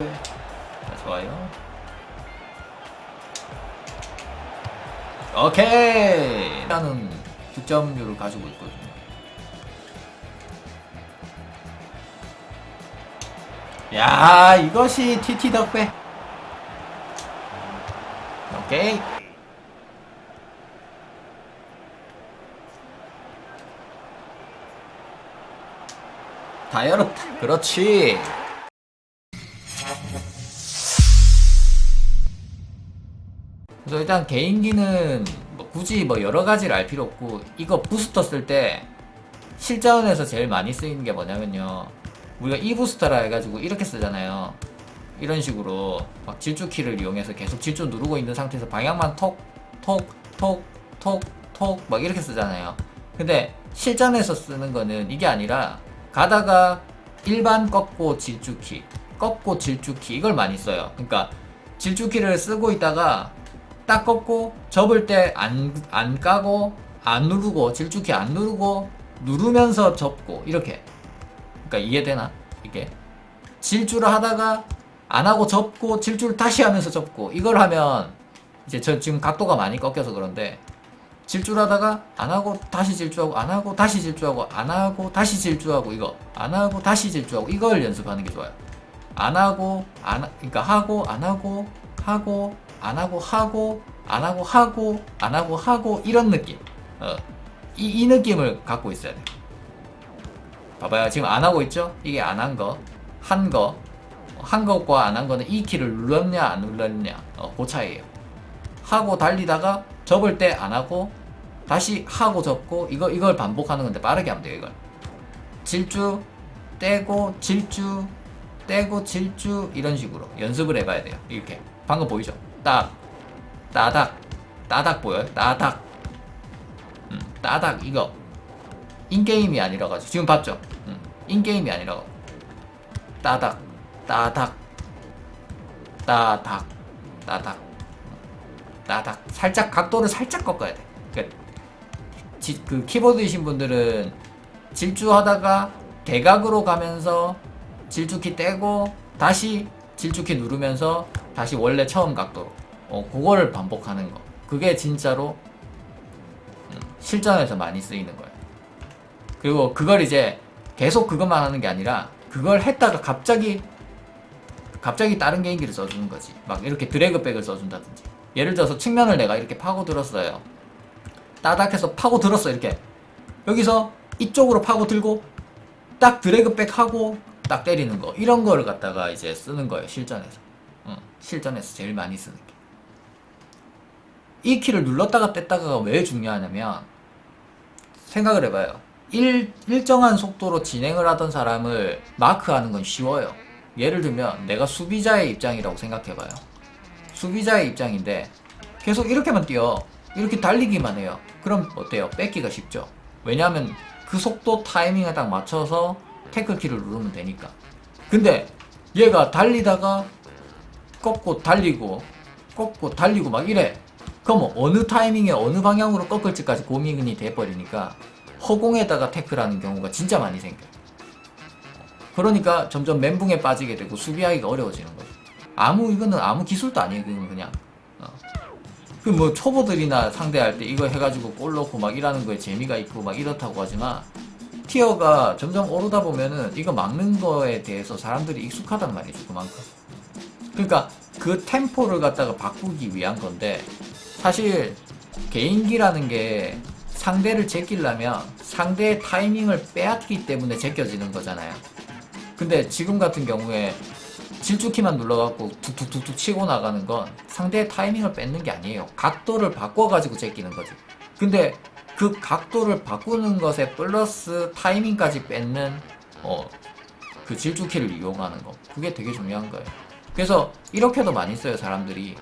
자, 좋아요. 오케이. 일단은 득점률을 가지고 있거든요. 야, 이것이 TT 덕배. 오케이. 다 열었다. 그렇지. 일단 개인기는 뭐 굳이 뭐 여러 가지를 알 필요 없고 이거 부스터 쓸 때 실전에서 제일 많이 쓰이는 게 뭐냐면요. 우리가 이 부스터라 해가지고 이렇게 쓰잖아요. 이런 식으로 막 질주 키를 이용해서 계속 질주 누르고 있는 상태에서 방향만 톡, 톡, 톡, 톡, 톡, 막 이렇게 쓰잖아요. 근데 실전에서 쓰는 거는 이게 아니라 가다가 일반 꺾고 질주키, 꺾고 질주키 이걸 많이 써요. 그러니까 질주키를 쓰고 있다가 딱 꺾고 접을 때 안 안 까고 안 누르고 질주키 안 누르고 누르면서 접고 이렇게. 그러니까 이해되나? 이게 질주를 하다가 안 하고 접고 질주를 다시 하면서 접고 이걸 하면 이제 저 지금 각도가 많이 꺾여서 그런데 질주를 하다가 안 하고 다시 질주하고 안 하고 다시 질주하고 안 하고 다시 질주하고 이거 안 하고 다시 질주하고 이걸 연습하는 게 좋아요. 안 하고 안 하- 그러니까 하고 안 하고 하고 안 하고 하고 안 하고 하고 안 하고 하고 이런 느낌. 어. 이, 이 느낌을 갖고 있어야 돼. 봐봐요. 지금 안 하고 있죠? 이게 안 한 거, 한 거, 한 것과 안 한 거는 이 키를 눌렀냐 안 눌렀냐, 어, 그 차이예요. 하고 달리다가 접을 때 안 하고 다시 하고 접고 이거 이걸 반복하는 건데 빠르게 하면 돼요 이걸. 질주 떼고 질주 떼고 질주 이런 식으로 연습을 해봐야 돼요. 이렇게 방금 보이죠? 딱 따닥 따닥 보여요? 따닥 음, 따닥 이거 인게임이 아니라 가지고 지금 봤죠? 음, 인게임이 아니라 따닥 따닥 따닥 따닥 따닥 살짝 각도를 살짝 꺾어야 돼. 그, 지- 그 키보드이신 분들은 질주하다가 대각으로 가면서 질주키 떼고 다시 질주키 누르면서 다시 원래 처음 각도로 어 그거를 반복하는 거 그게 진짜로 음, 실전에서 많이 쓰이는 거예요. 그리고 그걸 이제 계속 그것만 하는 게 아니라 그걸 했다가 갑자기 갑자기 다른 개인기를 써주는 거지. 막 이렇게 드래그백을 써준다든지. 예를 들어서 측면을 내가 이렇게 파고 들었어요. 따닥해서 파고 들었어 이렇게. 여기서 이쪽으로 파고 들고 딱 드래그백 하고 딱 때리는 거. 이런 거를 갖다가 이제 쓰는 거예요 실전에서. 응, 실전에서 제일 많이 쓰는 게. 이 키를 눌렀다가 뗐다가가 왜 중요하냐면 생각을 해봐요. 일, 일정한 속도로 진행을 하던 사람을 마크하는 건 쉬워요. 예를 들면 내가 수비자의 입장이라고 생각해봐요. 수비자의 입장인데 계속 이렇게만 뛰어. 이렇게 달리기만 해요. 그럼 어때요? 뺏기가 쉽죠. 왜냐하면 그 속도 타이밍에 딱 맞춰서 태클 키를 누르면 되니까. 근데 얘가 달리다가 꺾고 달리고 꺾고 달리고 막 이래. 그럼 어느 타이밍에 어느 방향으로 꺾을지까지 고민이 돼버리니까 허공에다가 태클하는 경우가 진짜 많이 생겨요. 그러니까 점점 멘붕에 빠지게 되고 수비하기가 어려워지는 거죠. 아무 이거는 아무 기술도 아니에요. 그건 그냥. 어. 그뭐 초보들이나 상대할 때 이거 해가지고 골 넣고 막 이러는 거에 재미가 있고 막 이렇다고 하지만 티어가 점점 오르다 보면은 이거 막는 거에 대해서 사람들이 익숙하단 말이죠. 그만큼. 그러니까 그 템포를 갖다가 바꾸기 위한 건데 사실 개인기라는 게 상대를 제끼려면 상대의 타이밍을 빼앗기 때문에 제껴지는 거잖아요. 근데 지금 같은 경우에 질주키만 눌러갖고 툭툭툭툭 치고 나가는 건 상대의 타이밍을 뺏는 게 아니에요. 각도를 바꿔가지고 제끼는 거지. 근데 그 각도를 바꾸는 것에 플러스 타이밍까지 뺏는 어, 그 질주키를 이용하는 거. 그게 되게 중요한 거예요. 그래서 이렇게도 많이 써요, 사람들이.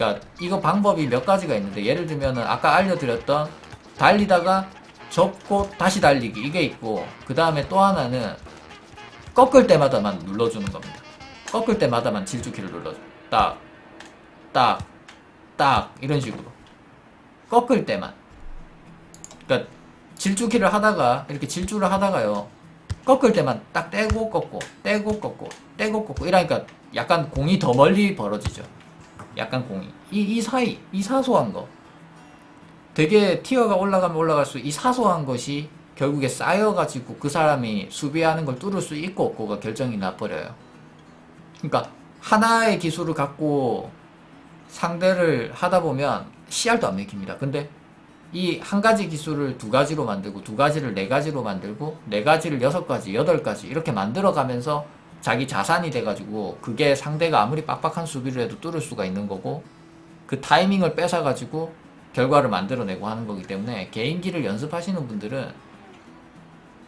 그러니까 이거 방법이 몇 가지가 있는데 예를 들면은 아까 알려드렸던 달리다가 접고 다시 달리기 이게 있고 그 다음에 또 하나는 꺾을 때마다만 눌러주는 겁니다. 꺾을 때마다만 질주키를 눌러줘. 딱, 딱, 딱 이런 식으로 꺾을 때만. 그러니까 질주키를 하다가 이렇게 질주를 하다가요. 꺾을 때만 딱 떼고 꺾고 떼고 꺾고 떼고 꺾고 이러니까 약간 공이 더 멀리 벌어지죠. 약간 공이 이, 이 사이 이 사소한 거 되게 티어가 올라가면 올라갈수록 이 사소한 것이 결국에 쌓여가지고 그 사람이 수비하는 걸 뚫을 수 있고 없고가 결정이 나버려요. 그러니까 하나의 기술을 갖고 상대를 하다 보면 씨알도 안 맥힙니다. 근데 이 한 가지 기술을 두 가지로 만들고 두 가지를 네 가지로 만들고 네 가지를 여섯 가지, 여덟 가지 이렇게 만들어 가면서 자기 자산이 돼가지고 그게 상대가 아무리 빡빡한 수비를 해도 뚫을 수가 있는 거고 그 타이밍을 뺏어가지고 결과를 만들어내고 하는 거기 때문에 개인기를 연습하시는 분들은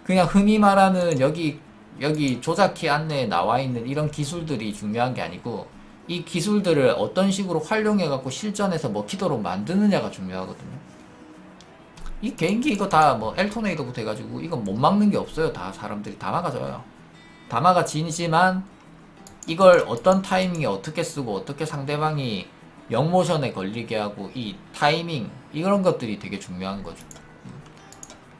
그냥 흔히 말하는 여기 여기 조작키 안내에 나와 있는 이런 기술들이 중요한 게 아니고 이 기술들을 어떤 식으로 활용해 갖고 실전에서 먹히도록 만드느냐가 중요하거든요. 이 개인기 이거 다 뭐 엘토네이더부터 해가지고 이건 못 막는 게 없어요. 다 사람들이 다 막아줘요. 다 막아지지만 이걸 어떤 타이밍에 어떻게 쓰고 어떻게 상대방이 영모션에 걸리게 하고 이 타이밍 이런 것들이 되게 중요한 거죠.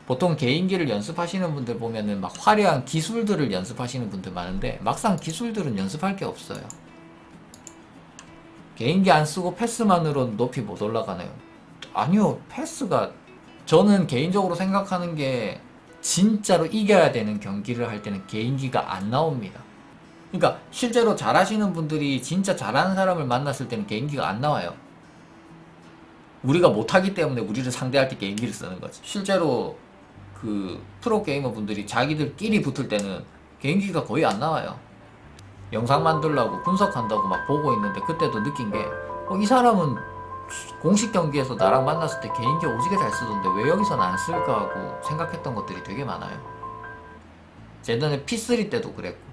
보통 개인기를 연습하시는 분들 보면은 막 화려한 기술들을 연습하시는 분들 많은데 막상 기술들은 연습할 게 없어요. 개인기 안 쓰고 패스만으로 높이 못 올라가나요? 아니요, 패스가 저는 개인적으로 생각하는 게 진짜로 이겨야 되는 경기를 할 때는 개인기가 안 나옵니다. 그러니까 실제로 잘하시는 분들이 진짜 잘하는 사람을 만났을 때는 개인기가 안 나와요. 우리가 못하기 때문에 우리를 상대할 때 개인기를 쓰는 거지. 실제로 그 프로 게이머 분들이 자기들끼리 붙을 때는 개인기가 거의 안 나와요. 영상 만들려고 분석한다고 막 보고 있는데 그때도 느낀 게, 어, 이 사람은 공식 경기에서 나랑 만났을 때 개인기 오지게 잘 쓰던데 왜 여기서는 안 쓸까 하고 생각했던 것들이 되게 많아요. 예전에 P3 때도 그랬고,